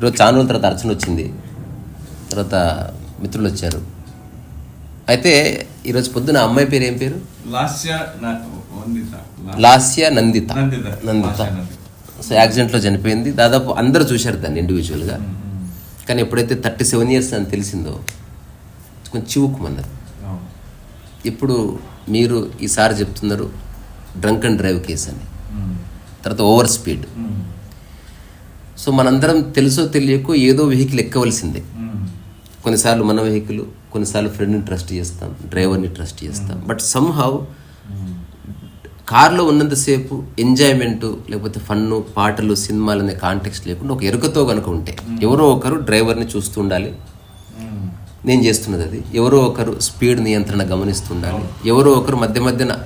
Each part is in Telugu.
ఈరోజు చాలా రోజుల తర్వాత అర్చన వచ్చింది. తర్వాత మిత్రులు వచ్చారు. అయితే ఈరోజు పొద్దున అమ్మాయి పేరు ఏం పేరు? లాస్య నందిత. నందిత. సో యాక్సిడెంట్లో చనిపోయింది. దాదాపు అందరూ చూశారు దాన్ని ఇండివిజువల్గా కానీ ఎప్పుడైతే థర్టీ సెవెన్ ఇయర్స్ అని తెలిసిందో కొంచెం చివుకుమన్నది అవును. ఇప్పుడు మీరు ఈసారి చెప్తున్నారు డ్రంక్ అండ్ డ్రైవ్ కేసు అని. తర్వాత ఓవర్ స్పీడ్. సో మనందరం తెలుసో తెలియకో ఏదో వెహికల్ ఎక్కవలసిందే. కొన్నిసార్లు మన వెహికల్ కొన్నిసార్లు ఫ్రెండ్ని ట్రస్ట్ చేస్తాం డ్రైవర్ని ట్రస్ట్ చేస్తాం. బట్ సమ్హౌ కార్లో ఉన్నంతసేపు ఎంజాయ్మెంట్ లేకపోతే ఫన్ను పాటలు సినిమాలు అనే కాంటెక్స్ట్ లేకుండా ఒక ఎరుకతో కనుక ఉంటే ఎవరో ఒకరు డ్రైవర్ని చూస్తూ ఉండాలి. నేను చేస్తున్నది అది. ఎవరో ఒకరు స్పీడ్ నియంత్రణ గమనిస్తుండాలి. ఎవరో ఒకరు మధ్య మధ్యన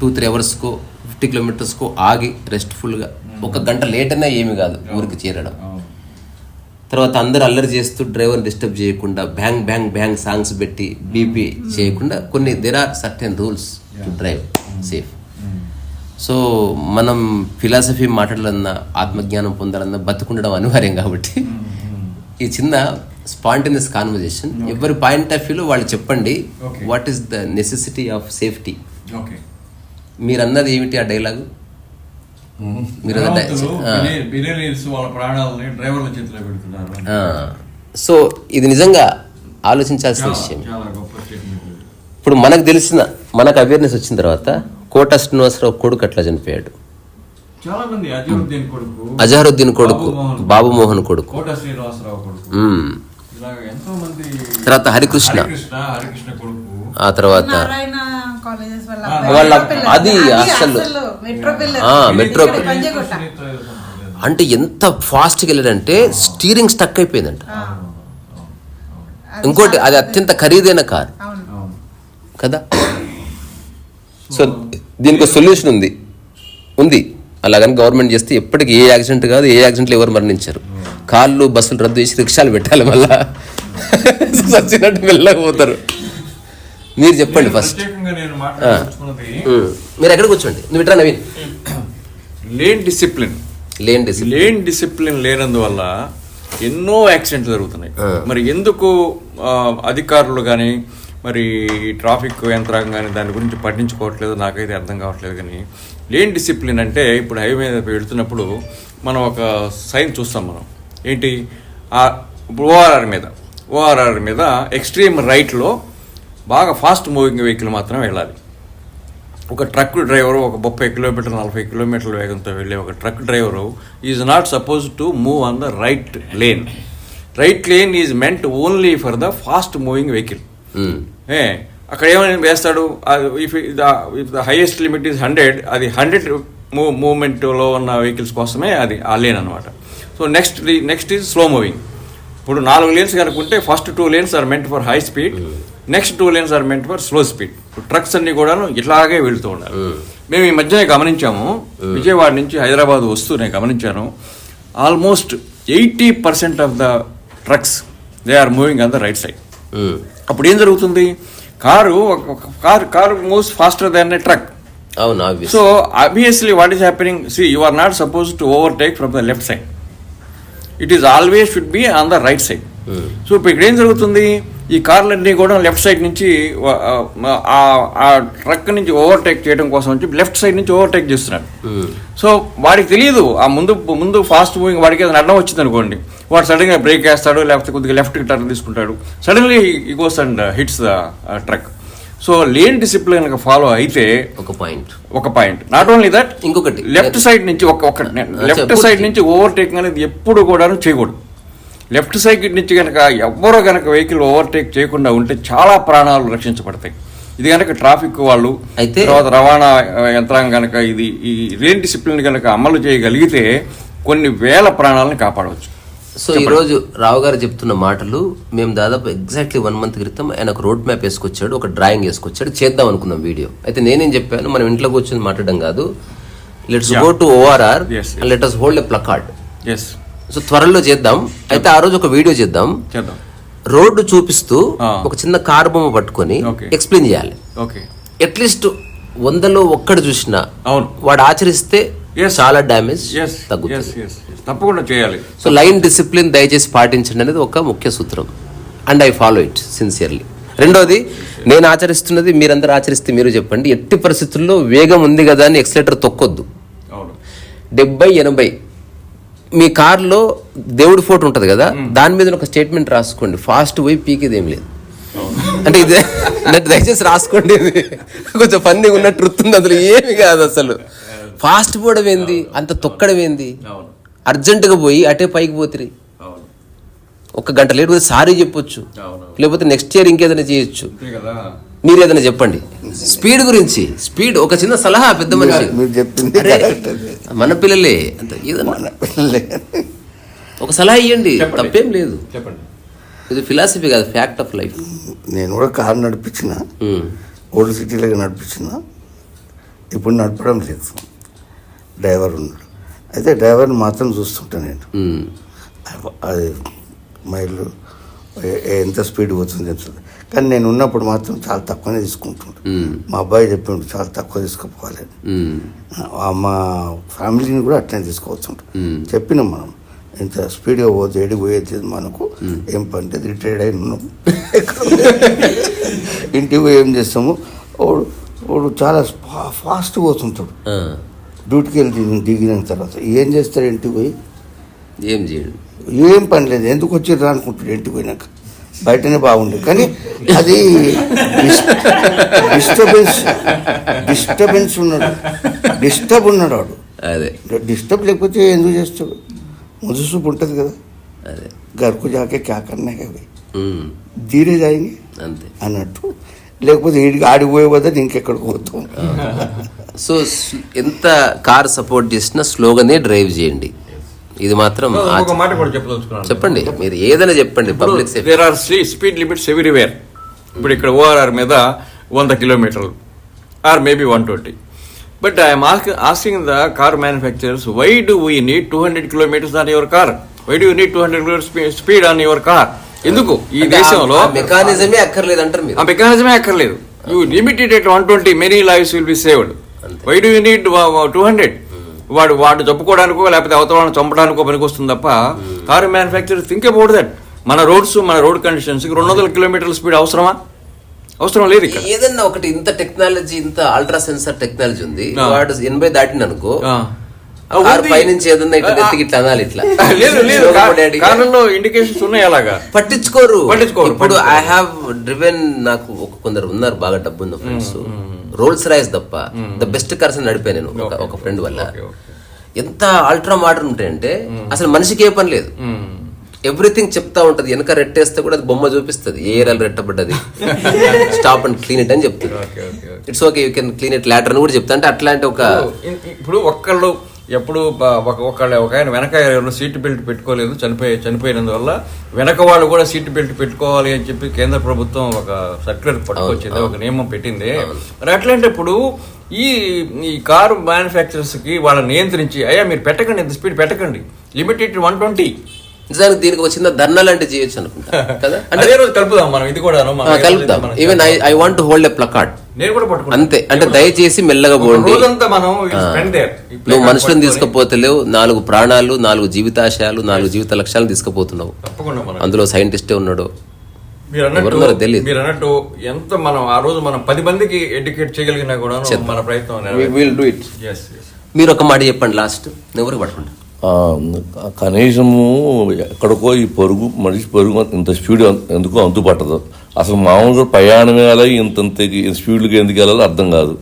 టూ త్రీ అవర్స్కో ఫిఫ్టీ కిలోమీటర్స్కో ఆగి రెస్ట్ఫుల్గా ఒక గంట లేట్ అయినా ఏమి కాదు ఊరికి చేరడం. తర్వాత అందరూ అల్లరి చేస్తూ డ్రైవర్ డిస్టర్బ్ చేయకుండా బ్యాంగ్ బ్యాంగ్ బ్యాంగ్ సాంగ్స్ పెట్టి బీపీ చేయకుండా కొన్ని there are certain rules to drive safe. So మనం ఫిలాసఫీ మాట్లాడాలన్నా ఆత్మజ్ఞానం పొందాలన్నా బతుకుండడం అనివార్యం కాబట్టి ఈ చిన్న స్పాంటేనియస్ కాన్వర్జేషన్ ఎవరి పాయింట్ ఆఫ్ వ్యూలో వాళ్ళు చెప్పండి. What is the necessity of safety మీరు అన్నది ఏమిటి ఆ డైలాగు మీరు వాళ్ళ ప్రాణాలని డ్రైవర్ల చేతిలో పెడుతున్నారు. సో ఇది నిజంగా ఆలోచించాల్సిన చాలా విషయం. ఇప్పుడు మనకు తెలిసిన మనకు అవేర్నెస్ వచ్చిన తర్వాత కోట శ్రీనివాసరావు కొడుకు అట్లా చనిపోయాడు చాలా మంది అజరుద్దీన్ కొడుకు అజహరుద్దీన్ కొడుకు బాబు మోహన్. బాబుమోహన్ కొడుకు కోట శ్రీనివాసరావు కొడుకు మ్మ్. ఇలాగ ఎంతో మంది తర్వాత హరికృష్ణ హరికృష్ణ హరికృష్ణ కొడుకు ఆ తర్వాత నారాయణ కాలేజెస్ వాళ్ళ. అది అసలు- మెట్రో. అంటే ఎంత ఫాస్ట్గా వెళ్ళాడంటే స్టీరింగ్ స్టక్ అయిపోయిందంట. ఇంకోటి అది అత్యంత ఖరీదైన కార్. కదా? సో దీనికి సొల్యూషన్ ఉంది. ఉంది. అలాగని గవర్నమెంట్ చేస్తే ఎప్పటికీ ఏ యాక్సిడెంట్ కాదు ఏ యాక్సిడెంట్లు ఎవరు మరణించారు. కార్లు బస్సులు రద్దు చేసి రిక్షాలు పెట్టాలి మళ్ళా. సచ్చినట్టు వెళ్ళకపోతారు మీరు చెప్పండి ఫస్ట్ మీరు ఎక్కడ కూర్చోండి. నువ్వు ఇట్రా నవీన్. Lane discipline. లేని డిసిప్లిన్. లేన్ డిసిప్లిన్ లేనందువల్ల ఎన్నో యాక్సిడెంట్లు జరుగుతున్నాయి. మరి ఎందుకు అధికారులు కానీ మరి ట్రాఫిక్ యంత్రాంగం కానీ దాని గురించి పట్టించుకోవట్లేదు? నాకైతే అర్థం కావట్లేదు కానీ లేన్ డిసిప్లిన్ అంటే ఇప్పుడు హైవే మీద వెళుతున్నప్పుడు మనం ఒక సైన్ చూస్తాం మనం. ఏంటి? ఆ ఓఆర్ఆర్ మీద. ఓఆర్ఆర్ మీద ఎక్స్ట్రీమ్ రైట్లో బాగా ఫాస్ట్ మూవింగ్ వెహికల్ మాత్రం వెళ్ళాలి. ఒక ట్రక్ డ్రైవర్ ఒక ముప్పై కిలోమీటర్ నలభై కిలోమీటర్ల వేగంతో వెళ్ళే ఒక truck driver is not suppose to move on the right lane. Right lane is meant only for the fast moving vehicle. ఏ అక్కడ ఏమైనా వేస్తాడు? If if the highest limit is hundred అది హండ్రెడ్ మూవ్ మూవ్మెంట్లో ఉన్న వెహికల్స్ కోసమే అది ఆ లేన్ అనమాట so next next is slow moving ఇప్పుడు నాలుగు lanes కనుకుంటే first two lanes are meant for high speed next two lanes are meant for slow speed trucks అన్ని కూడాను ఇట్లాగే వెళ్తూ ఉండాలి. మేము ఈ మధ్యనే గమనించాము. విజయవాడ నుంచి హైదరాబాద్ వస్తూ నేను గమనించాను. Almost eighty percent of the trucks they are moving on the right side అప్పుడు ఏం జరుగుతుంది? కారు ఒక car car moves faster than a truck అవును so obviously what is happening see you are not suppose to overtake from the left side it is always should be on the right side so ఇప్పుడు ఇక్కడ ఏం జరుగుతుంది? ఈ కార్లన్నీ కూడా లెఫ్ట్ సైడ్ నుంచి ఆ- ఆ ట్రక్ నుంచి ఓవర్టేక్ చేయడం కోసం వచ్చి లెఫ్ట్ సైడ్ నుంచి ఓవర్టేక్ చేస్తున్నాడు సో వాడికి తెలియదు ఆ ముందు ముందు ఫాస్ట్ మూవింగ్ వాడికి ఏదైనా అడ్డం వచ్చింది అనుకోండి. వాడు సడన్గా బ్రేక్ వేస్తాడు లేకపోతే కొద్దిగా లెఫ్ట్ టర్న్ తీసుకుంటాడు. Suddenly he goes and hits the truck so lane discipline follow అయితే ఒక పాయింట్. ఒక పాయింట్. నాట్ ఓన్లీ దట్ ఇంకొకటి. లెఫ్ట్ సైడ్ నుంచి ఒక లెఫ్ట్. సైడ్ నుంచి ఓవర్టేక్ అనేది ఎప్పుడు కూడాను చేయకూడదు. లెఫ్ట్ సైడ్ నుంచి కనుక ఎవ్వరూ కనుక వెహికల్ ఓవర్టేక్ చేయకుండా ఉంటే చాలా ప్రాణాలు రక్షించబడతాయి. ఇది కనుక ట్రాఫిక్ వాళ్ళు అయితే- తర్వాత రవాణా యంత్రాంగం కనుక ఇది ఈ లేన్ డిసిప్లిన్ కనుక అమలు చేయగలిగితే కొన్ని వేల ప్రాణాలను కాపాడవచ్చు. సో ఈరోజు రావు గారు చెప్తున్న మాటలు మేము దాదాపు ఎగ్జాక్ట్లీ వన్ మంత్ క్రితం ఆయన ఒక రోడ్ మ్యాప్ వేసుకొచ్చాడు ఒక డ్రాయింగ్ వేసుకొచ్చాడు చేద్దాం అనుకున్నాం వీడియో అయితే నేనేం చెప్పాను మనం ఇంట్లో కూర్చొని మాట్లాడడం కాదు. Let's. Go to ORR. Let us hold a placard yes so త్వరలో చేద్దాం. అయితే ఆ రోజు ఒక వీడియో చేద్దాం. చేద్దాం. రోడ్డు చూపిస్తూ. ఒక చిన్న కారు బొమ్మ పట్టుకొని. ఎక్స్ప్లెయిన్ చేయాలి. ఓకే. అట్లీస్ట్ వందలో ఒక్కడు చూసినా అవును. వాడు ఆచరిస్తే. చాలా డ్యామేజ్ తగ్గుతుంది. తప్పకుండా చేయాలి. సో లైన్ డిసిప్లిన్ దయచేసి పాటించండి అనేది ఒక ముఖ్య సూత్రం. And I follow it sincerely రెండోది నేను ఆచరిస్తున్నది మీరందరూ ఆచరిస్తే మీరు చెప్పండి. ఎట్టి పరిస్థితుల్లో వేగం ఉంది కదా అని ఎక్సలేటర్ తొక్కొద్దు. అవును. డెబ్బై ఎనభై మీ కార్లో దేవుడి ఫోటో ఉంటుంది కదా దాని మీద ఒక స్టేట్మెంట్ రాసుకోండి. ఫాస్ట్ పోయి పీకేది ఏం లేదు. అంటే ఇదే దయచేసి రాసుకోండి ఇది. కొంచెం ఫన్నీగా ఉన్న ట్రుత్ ఉంది అందులో ఏమి కాదు అసలు. ఫాస్ట్ పోవడం ఏంది? అంత తొక్కడం ఏంది? అర్జెంటుగా పోయి అటే పైకి పోతిరి. అవును. ఒక గంట లేట్ పోతే సారీ చెప్పొచ్చు. లేకపోతే నెక్స్ట్ ఇయర్ ఇంకేదైనా చేయొచ్చు. మీరు ఏదైనా చెప్పండి. స్పీడ్ గురించి స్పీడ్ ఒక చిన్న సలహా పెద్ద మనిషి. మీరు చెప్పింది అరే, కరెక్ట్ అది. మన పిల్లలే అంత ఏదన్నా మన పిల్లలే. ఒక సలహా ఇవ్వండి. తప్పేం లేదు. చెప్పండి. ఇది ఫిలాసఫీ కాదు ఫ్యాక్ట్ ఆఫ్ లైఫ్ నేను కూడా కారు నడిపించిన ఓల్డ్ సిటీలో నడిపించిన ఇప్పుడు నడపడం లేదు. డ్రైవర్ ఉన్నాడు. అయితే డ్రైవర్ని మాత్రం చూస్తుంటా నేను. అది మైళ్ళు ఎంత స్పీడ్ పోతుంది తెలుస్తుంది కానీ నేను ఉన్నప్పుడు మాత్రం చాలా తక్కువనే తీసుకుంటుంటాను మా అబ్బాయి చెప్పిండు చాలా తక్కువ తీసుకుపోవాలి మా ఫ్యామిలీని కూడా అట్లనే తీసుకోవచ్చు చెప్పినాం మనం ఇంత స్పీడ్గా పోతే ఏడి పోయేది మనకు ఏం పని లేదు రిటైర్డ్ అయి ఉన్నాం. ఇంటికి పోయి ఏం చేస్తాము? వాడు వాడు చాలా ఫా- ఫాస్ట్ పోతుంటాడు. డ్యూటీకి వెళ్ళి దిగి- దిగిన తర్వాత ఏం చేస్తాడు ఇంటికి పోయి? ఏం చేయడు. ఏం పని లేదు ఎందుకు వచ్చిర్రా అనుకుంటాడు ఇంటికి పోయినాక? బయటనే బాగుండే కానీ అది డిస్టర్బెన్స్ డిస్టర్బెన్స్ ఉన్నాడు. డిస్టర్బ్ ఉన్నాడు వాడు. అదే. డిస్టర్బ్ లేకపోతే ఎందుకు చేస్తాడు? ముందు చూపు ఉంటుంది కదా. అదే. గర్కు జాకే క్యా కన్నా అవి ధీరే జాయిని అంతే. అన్నట్టు. లేకపోతే ఆడిపోయే వద్ద ఇంకెక్కడికి పోతాం. సో ఎంత కార్ సపోర్ట్ చేసినా స్లోగానే డ్రైవ్ చేయండి. ఇది మాత్రం ఒక ఆచ- మాట కూడా చెప్పదలుచుకున్నాను. చెప్పండి. మీరు ఏదైనా చెప్పండి. Public safety there are speed limits everywhere ఇప్పుడు ఇక్కడ ఓఆర్ఆర్ మీద వంద కిలోమీటర్లు or maybe one twenty but I'm asking the car manufacturers why do we need two hundred kilometres on your car why do need two hundred kilometre speed on your car ఎందుకు? ఈ దేశంలో మెకానిజమే అక్కర్లేదు అంటారు ఆ మెకానిజమే అక్కర్లేదు. You limited at one twenty many lifes will be saved why do you need two hundred వాడు వాడు చెప్పుకోవడానికో లేకపోతే అవతల వాళ్ళని చంపడానికో పనికొస్తుంది తప్ప car manufacture think about that మన రోడ్స్ మన రోడ్ కండిషన్స్ రెండు వందల కిలోమీటర్ల స్పీడ్ అవసరమా? అవసరం లేదు ఇక్కడ. ఏదన్నా ఒకటి ఇంత టెక్నాలజీ ఇంత అల్ట్రా సెన్సార్ టెక్నాలజీ ఉంది. వాడు ఎనభై దాటిన అనుకో ఉంది. పైనుంచి ఏదన్నా ఇట్లా నెత్తికి ఇట్లా అనాలి ఇట్లా. లేదు లేదు. స్లోగా కార్- పడాడు ఇక. కార్లలో ఇండికేషన్స్ ఉన్నాయి అలాగా. పట్టించుకోరు. పట్టించుకోరు, ఇప్పుడు ఐ. హావ్ డ్రివెన్ నాకు ఒక కొందరు ఉన్నారు బాగా డబ్బు ఉన్న ఫ్రెండ్స్ రోల్స్ రాయిస్ తప్ప ద బెస్ట్ కార్స్ నడిపా నేను ఒక- ఫ్రెండ్ వల్ల. ఎంత అల్ట్రా మోడర్న్ ఉంటాయంటే అసలు మనిషికి ఏ పని లేదు. ఎవ్రీథింగ్ చెప్తా ఉంటది. వెనక రెట్టేస్తే కూడా అది బొమ్మ చూపిస్తుంది. ఏ ఏరియాలో రెట్టబడ్డది? స్టాప్ అండ్ క్లీన్ ఇట్ అని చెప్తుంది. It's okay you can clean it later అని కూడా చెప్తా. అంటే అట్లాంటి ఒక ఇప్పుడు ఒక్కళ్ళు ఎప్పుడు ఒక ఒకళ్ళు ఒక ఆయన వెనక సీట్ బెల్ట్ పెట్టుకోలేదు చనిపోయి చనిపోయినందువల్ల వెనక వాళ్ళు కూడా సీట్ బెల్ట్ పెట్టుకోవాలి అని చెప్పి కేంద్ర ప్రభుత్వం ఒక సర్క్యులర్ పట్టుకొచ్చింది ఒక నియమం పెట్టింది. మరి అట్లాంటప్పుడు ఈ ఈ కారు మ్యానుఫ్యాక్చరర్స్కి వాళ్ళని నియంత్రించి అయ్యా మీరు పెట్టకండి ఇంత స్పీడ్ పెట్టకండి. లిమిటెడ్ వన్ ట్వంటీ నిజానికి దీనికి ఒక చిన్న ధర్నా లాంటివి చేయొచ్చు అనుకుంటా. కదా? అంటే రోజు కలుపుదాం మనం ఇది కూడా ఆ, కలుపుతాం even I I want hold a placard నేను కూడా పట్టుకుంటాను అంతే. అంటే దయచేసి మెల్లగా పోండి నువ్వు మనుషులను తీసుకుపోతలేవు నాలుగు ప్రాణాలు నాలుగు జీవితాశయాలు నాలుగు జీవిత లక్ష్యాలను తీసుకుపోతున్నావు. అందులో సైంటిస్టే ఉన్నాడు? మీరు ఎవరున్నారో అన్నట్టు తెలీదు. మీరు అన్నట్టు ఎంత మనం ఆ రోజు మనం పది మందికి ఎడ్యుకేట్ చేయగలిగినా కూడా మన ప్రయత్నం. మీరు ఒక మాట చెప్పండి లాస్ట్ ఎవరు పట్టుకుంటా ఆ, కనీసము ఎక్కడికో ఈ పరుగు మనిషి పరుగు ఇంత స్పీడ్ ఎందుకో అందుపట్టదు? అసలు మామూలుగా ప్రయాణం వెళ్ళాలి ఇంత ఇంత స్పీడ్కి ఎందుకు వెళ్ళాలో అర్థం కాదు.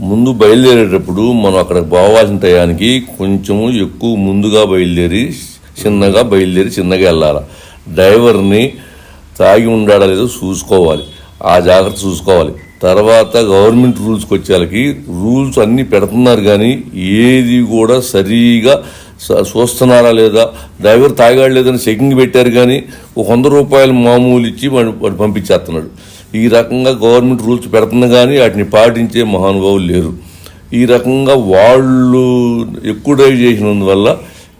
ముందు బయలుదేరేటప్పుడు మనం అక్కడికి పోవాల్సిన టయానికి కొంచెము ఎక్కువ ముందుగా బయలుదేరి చిన్నగా బయలుదేరి చిన్నగా వెళ్ళాలి? డ్రైవర్ని తాగి ఉండాడా లేదో చూసుకోవాలి. ఆ జాగ్రత్త చూసుకోవాలి. తర్వాత గవర్నమెంట్ రూల్స్కి వచ్చేళ్ళకి రూల్స్ అన్నీ పెడుతున్నారు కానీ ఏది కూడా సరిగా చూస్తున్నారా లేదా? డ్రైవర్ తాగాడు లేదని చెకింగ్ పెట్టారు కానీ ఒక వంద రూపాయలు మామూలు ఇచ్చి వాడు వాడు పంపించేస్తున్నాడు ఈ రకంగా గవర్నమెంట్ రూల్స్ పెడుతుంది కానీ వాటిని పాటించే మహానుభావులు లేరు. ఈ రకంగా వాళ్ళు ఎక్కువ డ్రైవ్ చేసినందువల్ల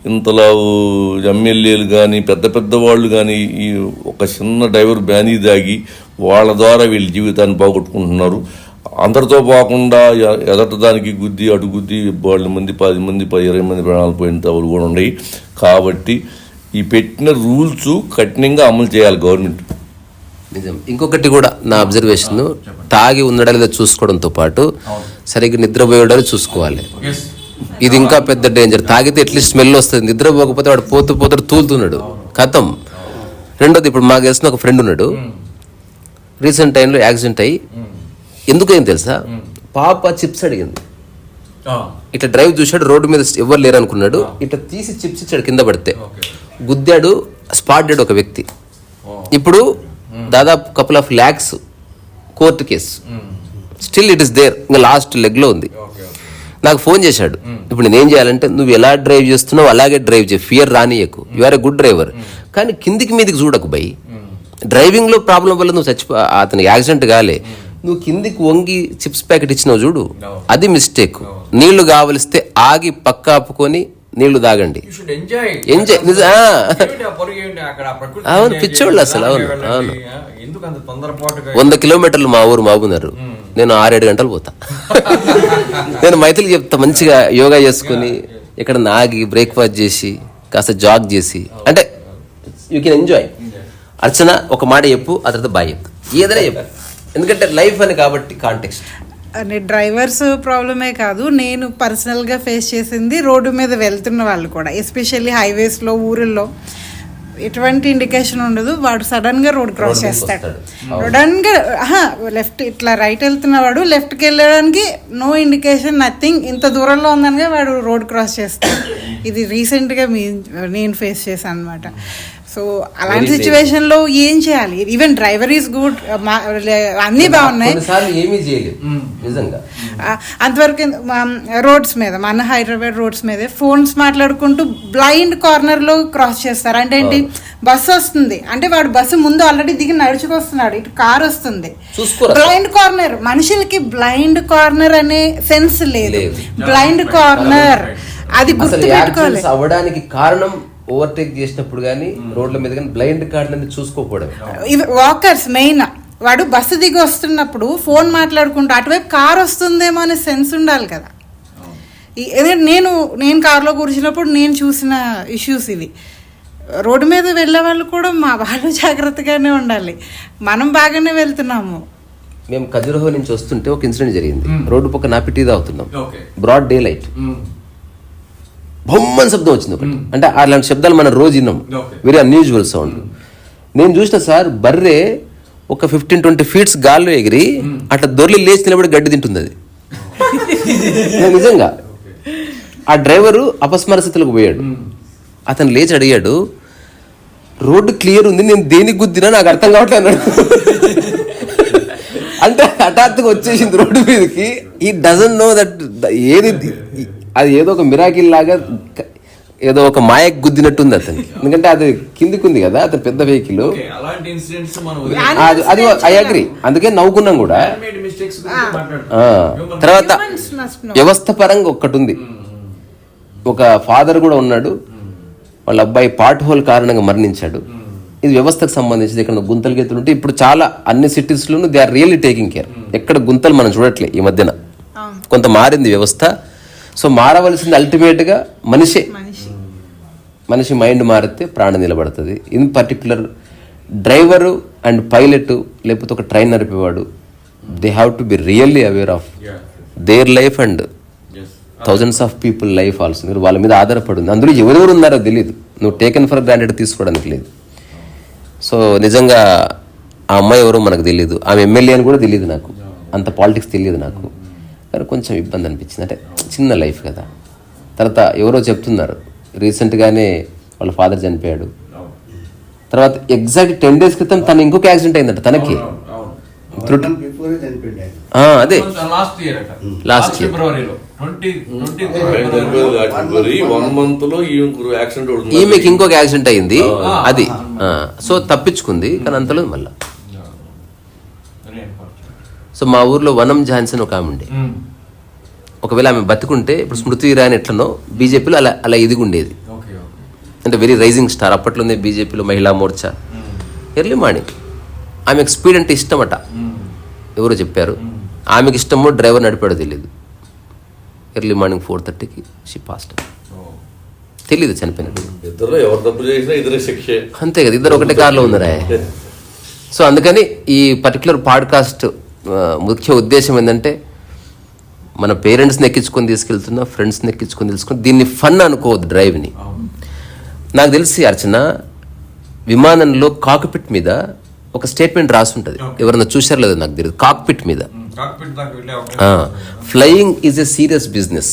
ఇంతలా ఎమ్మెల్యేలు కానీ పెద్ద పెద్ద వాళ్ళు కానీ ఈ ఒక చిన్న డ్రైవర్ బ్యానీ దాగి వాళ్ళ ద్వారా వీళ్ళ జీవితాన్ని పోగొట్టుకుంటున్నారు. అందరితో పోకుండా ఎ- ఎదట దానికి గుద్ది అటు గుద్ది వాళ్ళ మంది పది మంది పది ఇరవై మంది ప్రాణాలు పోయిన తవులు కూడా ఉన్నాయి. కాబట్టి ఈ పెట్టిన రూల్స్ కఠినంగా అమలు చేయాలి గవర్నమెంట్. నిజం. ఇంకొకటి కూడా నా అబ్జర్వేషన్ తాగి ఉండడం లేదా చూసుకోవడంతో పాటు సరిగ్గా నిద్రపోయడం చూసుకోవాలి. ఇది ఇంకా పెద్ద డేంజర్ తాగితే ఎట్లీస్ట్ స్మెల్ వస్తుంది. నిద్రపోకపోతే వాడు పోతూ పోతూ తూలుతున్నాడు. కథం. రెండోది ఇప్పుడు మాకు తెలిసిన ఒక ఫ్రెండ్ ఉన్నాడు. రీసెంట్ టైంలో యాక్సిడెంట్ అయ్యి ఎందుకు ఏం తెలుసా పాప చిప్స్ అడిగింది. ఇట్లా డ్రైవ్ చూశాడు రోడ్డు మీద ఎవరు లేరు అనుకున్నాడు ఇట్లా తీసి చిప్స్ ఇచ్చాడు కింద పడితే. గుద్దాడు స్పాట్ డెడ్ ఒక వ్యక్తి. ఇప్పుడు దాదాపు couple of lakhs court case still it is there ఇంకా లాస్ట్ లెగ్లో ఉంది. నాకు ఫోన్ చేశాడు. ఇప్పుడు నేను ఏం చేయాలంటే నువ్వు ఎలా డ్రైవ్ చేస్తున్నావు అలాగే డ్రైవ్ చేయి fear రానియకు. You are a good driver కానీ కిందికి మీదికి చూడకు బై డ్రైవింగ్లో ప్రాబ్లం వల్ల నువ్వు చచ్చిపో అతనికి యాక్సిడెంట్ కాలే. నువ్వు కిందికి వంగి చిప్స్ ప్యాకెట్ ఇచ్చినావు చూడు. అది మిస్టేక్. నీళ్ళు కావలిస్తే ఆగి పక్క ఆపుకొని నీళ్ళు తాగండి. ఎంజాయ్ అవును, పిచ్చోళ్ళు. అసలు, అవును. అవును. వంద కిలోమీటర్లు మా ఊరు మాబున్నారు నేను ఆరేడు గంటలు పోతా. నేను మైథిలి చెప్తా మంచిగా యోగా చేసుకుని ఇక్కడ నాగి బ్రేక్ఫాస్ట్ చేసి కాస్త జాగ్ చేసి. అంటే యూ కెన్ ఎంజాయ్ అర్చన ఒక మాట చెప్పు ఆ తర్వాత బాయ్ చెప్పు. ఏదైనా చెప్పు. ఎందుకంటే లైఫ్ అని కాబట్టి కాంటెక్స్ట్ అని డ్రైవర్స్ ప్రాబ్లమే కాదు నేను పర్సనల్గా ఫేస్ చేసింది రోడ్డు మీద వెళ్తున్న వాళ్ళు కూడా ఎస్పెషల్లీ హైవేస్లో ఊరిలో ఎటువంటి ఇండికేషన్ ఉండదు వాడు సడన్గా రోడ్ క్రాస్ చేస్తాడు. సడన్గా లెఫ్ట్ ఇట్లా రైట్ వెళ్తున్నవాడు లెఫ్ట్కి వెళ్ళడానికి నో ఇండికేషన్ నథింగ్ ఇంత దూరంలో ఉందనగా వాడు రోడ్ క్రాస్ చేస్తాడు. ఇది రీసెంట్గా మీ నేను ఫేస్ చేశాను అనమాట సో అలాంటి Very సిచ్యువేషన్లో ఏం చేయాలి? ఈవెన్ డ్రైవర్ ఈస్ గుడ్ అన్నీ బాగున్నాయి. నిజంగా. ఆ, అంతవరకు రోడ్స్ మీద మన హైదరాబాద్ రోడ్స్ మీద ఫోన్స్ మాట్లాడుకుంటూ బ్లైండ్ కార్నర్లో క్రాస్ చేస్తారు. అంటే ఏంటి? బస్సు వస్తుంది. అంటే వాడు బస్సు ముందు ఆల్రెడీ దిగి నడుచుకొస్తున్నాడు. ఇటు కార్ వస్తుంది. Blind corner. మనుషులకి బ్లైండ్ కార్నర్ అనే సెన్స్ లేదు. Blind corner. అది గుర్తు పెట్టుకోవాలి అవ్వడానికి కారణం ఓవర్టేక్ చేసినప్పుడు కానీ రోడ్ల మీద కానీ బ్లైండ్ కార్డులని చూసుకోకపోవడం వాకర్స్ మెయిన్. వాడు బస్సు దిగి వస్తున్నప్పుడు ఫోన్ మాట్లాడుకుంటూ అటువైపు కార్ వస్తుందేమో అనే సెన్స్ ఉండాలి కదా. ఈ- ఎందుకంటే నేను నేను కార్లో కూర్చున్నప్పుడు నేను చూసిన ఇష్యూస్ ఇవి. రోడ్డు మీద వెళ్ళే వాళ్ళు కూడా మా వాళ్ళు జాగ్రత్తగానే ఉండాలి. మనం బాగానే వెళ్తున్నాము. మేము ఖజురహో నుంచి వస్తుంటే ఒక ఇన్సిడెంట్ జరిగింది. రోడ్డు పక్క నాపి టీ తాగుతున్నాం okay. Broad daylight శబ్దం వచ్చింది ఒకటి. అంటే అలాంటి శబ్దాలు మనం రోజు విన్నాం. వెరీ అన్యూజువల్ సౌండ్ నేను చూసిన సార్ బర్రె ఒక ఫిఫ్టీన్ ట్వంటీ ఫీట్స్ గాల్లో ఎగిరి అట్లా దొర్లి లేచి నిలబడి గడ్డి తింటుంది అది. నిజంగా. ఆ డ్రైవరు అపస్మర స్థితిలోకి పోయాడు అతను లేచి అడిగాడు రోడ్డు క్లియర్ ఉంది నేను దేనికి గుద్దినా నాకు అర్థం కావట్లేదు అన్నాడు. అంటే హఠాత్తుగా వచ్చేసింది రోడ్డు మీదకి. ఈ డజన్ నో దట్ ఏది అది ఏదో ఒక మిరాకిల్ లాగా ఏదో ఒక మాయకు గుద్దినట్టుంది అతనికి. ఎందుకంటే అది కిందికి ఉంది కదా అతను పెద్ద వెహికల్ ఓకే, అలాంటి ఇన్సిడెంట్స్ మనం అది అది ఐ అగ్రి అందుకే నవ్వుకున్నాం కూడా. మిస్టేక్స్ ఆ, తర్వాత. వ్యవస్థ పరంగా ఒక్కటి ఉంది ఒక ఫాదర్ కూడా ఉన్నాడు. వాళ్ళ అబ్బాయి పార్ట్ హోల్ కారణంగా మరణించాడు. ఇది వ్యవస్థకు సంబంధించింది. ఇక్కడ గుంతలు గీతలు ఉంటే ఇప్పుడు చాలా అన్ని cities లోనూ they are really taking care ఎక్కడ గుంతలు మనం చూడట్లే ఈ మధ్యన. కొంత మారింది వ్యవస్థ. సో మారవలసింది ultimate గా మనిషే. మనిషి. మనిషి మైండ్ మారితే ప్రాణం నిలబడుతుంది. In particular driver and pilot లేకపోతే ఒక train నడిపేవాడు they have to be really aware of their life and thousands of people life also మీరు వాళ్ళ మీద ఆధారపడి ఉంది అందులో ఎవరెవరు ఉన్నారో తెలియదు నువ్వు టేకెన్ ఫర్ గ్రాంటెడ్ తీసుకోవడానికి లేదు. సో నిజంగా ఆ అమ్మాయి ఎవరో మనకు తెలియదు ఆమె ఎమ్మెల్యే అని కూడా తెలియదు నాకు. అంత పాలిటిక్స్ తెలియదు నాకు. కానీ కొంచెం ఇబ్బంది అనిపించింది. అంటే చిన్న లైఫ్ కదా. తర్వాత ఎవరో చెప్తున్నారు రీసెంట్గానే వాళ్ళ ఫాదర్ చనిపోయాడు. తర్వాత ఎగ్జాక్ట్ టెన్ డేస్ క్రితం తను ఇంకొక యాక్సిడెంట్ అయిందంట తనకి. అదే. లాస్ట్ ఇయర్ అట. Last year. ఫిబ్రవరిలో. ట్వంటీ ట్వంటీ వన్ మంత్లో ఈ యాక్సిడెంట్ అవుతుంది ఈమెకి ఇంకొక యాక్సిడెంట్ అయింది. అది. ఆ, సో తప్పించుకుంది కానీ అంతలో మళ్ళా. సో మా ఊర్లో వనం ఝాన్సన్ ఒక ఆమె ఉండే. ఒకవేళ ఆమె బతుకుంటే ఇప్పుడు స్మృతి ఇరానీ ఎట్లనో బీజేపీలో అలా అలా ఓకే ఓకే. అంటే వెరీ రైజింగ్ స్టార్ అప్పట్లోనే బీజేపీలో మహిళా మోర్చా. Early morning. ఆమెకు స్పీడ్ అంటే ఇష్టమట ఎవరో చెప్పారు. ఆమెకి ఇష్టమో డ్రైవర్ నడిపాడో తెలియదు ఎర్లీ మార్నింగ్ ఫోర్ థర్టీకి షీ పాస్ట్ తెలీదు చనిపోయినట్టు అంతే కదా ఇద్దరు ఒకటే కార్లో ఉన్నారా? సో అందుకని ఈ పర్టికులర్ పాడ్కాస్ట్ ముఖ్య ఉద్దేశం ఏంటంటే మన పేరెంట్స్ని ఎక్కించుకొని తీసుకెళ్తున్నా ఫ్రెండ్స్ని ఎక్కించుకొని తీసుకొని దీన్ని ఫన్ అనుకోవద్దు డ్రైవ్ని. నాకు తెలిసి అర్చన విమానంలో కాక్పిట్ మీద ఒక స్టేట్మెంట్ రాసి ఉంటుంది ఎవరన్నా చూశారో లేదో నాకు తెలియదు కాక్పిట్ మీద. Flying is a serious business.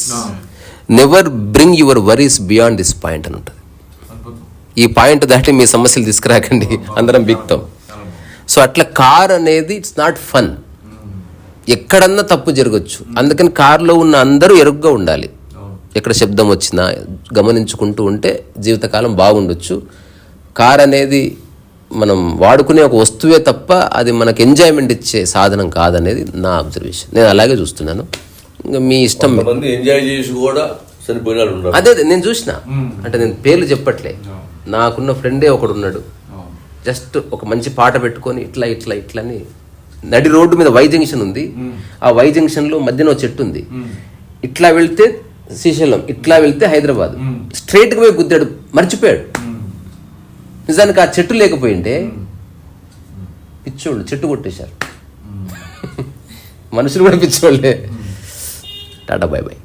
Never bring your worries beyond this point అని ఉంటుంది. ఈ పాయింట్ దాటి మీ సమస్యలు తీసుకురాకండి. అందరం బిక్తాం. సో అట్లా కార్ అనేది ఇట్స్ నాట్ ఫన్ ఎక్కడన్నా తప్పు జరగచ్చు. అందుకని కార్లో ఉన్న అందరూ ఎరుగ్గా ఉండాలి. ఎక్కడ శబ్దం వచ్చినా గమనించుకుంటూ ఉంటే జీవితకాలం బాగుండొచ్చు. కార్ అనేది మనం వాడుకునే ఒక వస్తువే తప్ప అది మనకు ఎంజాయ్మెంట్ ఇచ్చే సాధనం కాదనేది నా అబ్జర్వేషన్ నేను అలాగే చూస్తున్నాను. ఇంకా మీ ఇష్టం. ఎంజాయ్ చేసి కూడా అదే నేను చూసిన. అంటే నేను పేర్లు చెప్పట్లే. నాకున్న ఫ్రెండే ఒకడు ఉన్నాడు జస్ట్ ఒక మంచి పాట పెట్టుకొని ఇట్లా ఇట్లా ఇట్లా అని నడి రోడ్డు మీద వై జంక్షన్ ఉంది. ఆ వై జంక్షన్లో మధ్యన చెట్టు ఉంది. ఇట్లా వెళ్తే శ్రీశైలం ఇట్లా వెళ్తే హైదరాబాద్. స్ట్రైట్గా పోయి గుద్దాడు మర్చిపోయాడు. నిజానికి ఆ చెట్టు లేకపోయింటే పిచ్చోళ్ళు చెట్టు కొట్టేశారు. మనుషులు కూడా పిచ్చోళ్ళే. Tata bye bye